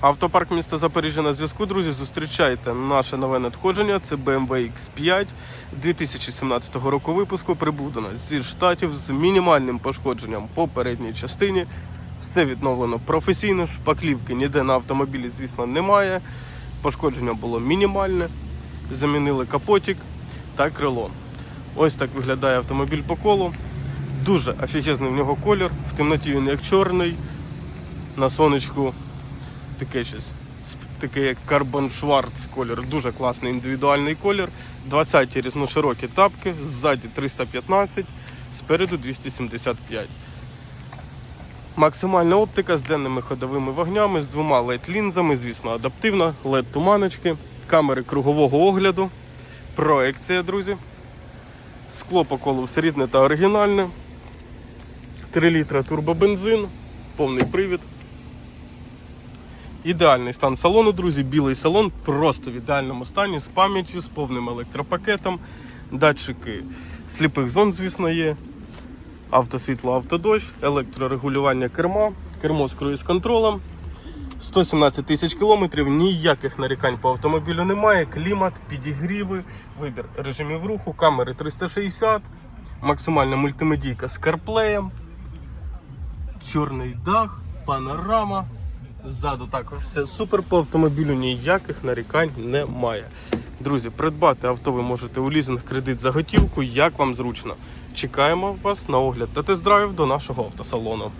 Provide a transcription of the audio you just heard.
Автопарк міста Запоріжжя на зв'язку, друзі. Зустрічайте наше нове надходження. Це BMW X5 2017 року випуску. Нас зі штатів з мінімальним пошкодженням по передній частині. Все відновлено професійно. Шпаклівки ніде на автомобілі, звісно, немає. Пошкодження було мінімальне. Замінили капотик та крило. Ось так виглядає автомобіль по колу. Дуже офігезний в нього колір. В темноті він як чорний. На сонечку таке щось. Таке як карбон шварц колір. Дуже класний індивідуальний колір. 20-ті різноширокі тапки, ззаді 315, спереду 275. Максимальна оптика з денними ходовими вогнями, з двома LED лінзами, звісно, адаптивна, LED туманочки, камери кругового огляду, проекція, друзі. Скло по колу все рідне та оригінальне. 3 літра турбобензин, повний привід. Ідеальний стан салону, друзі. Білий салон просто в ідеальному стані з пам'яттю, з повним електропакетом. Датчики сліпих зон, звісно, є. Автосвітло, автодощ, електрорегулювання керма, кермо з круїз-контролем. 117 тисяч кілометрів, ніяких нарікань по автомобілю немає. Клімат, підігріви, вибір режимів руху, камери 360, максимальна мультимедійка з карплеєм, чорний дах, панорама. Ззаду також все супер по автомобілю, ніяких нарікань немає. Друзі, придбати авто ви можете у лізинг кредит за готівку, як вам зручно. Чекаємо вас на огляд та тест-драйв до нашого автосалону.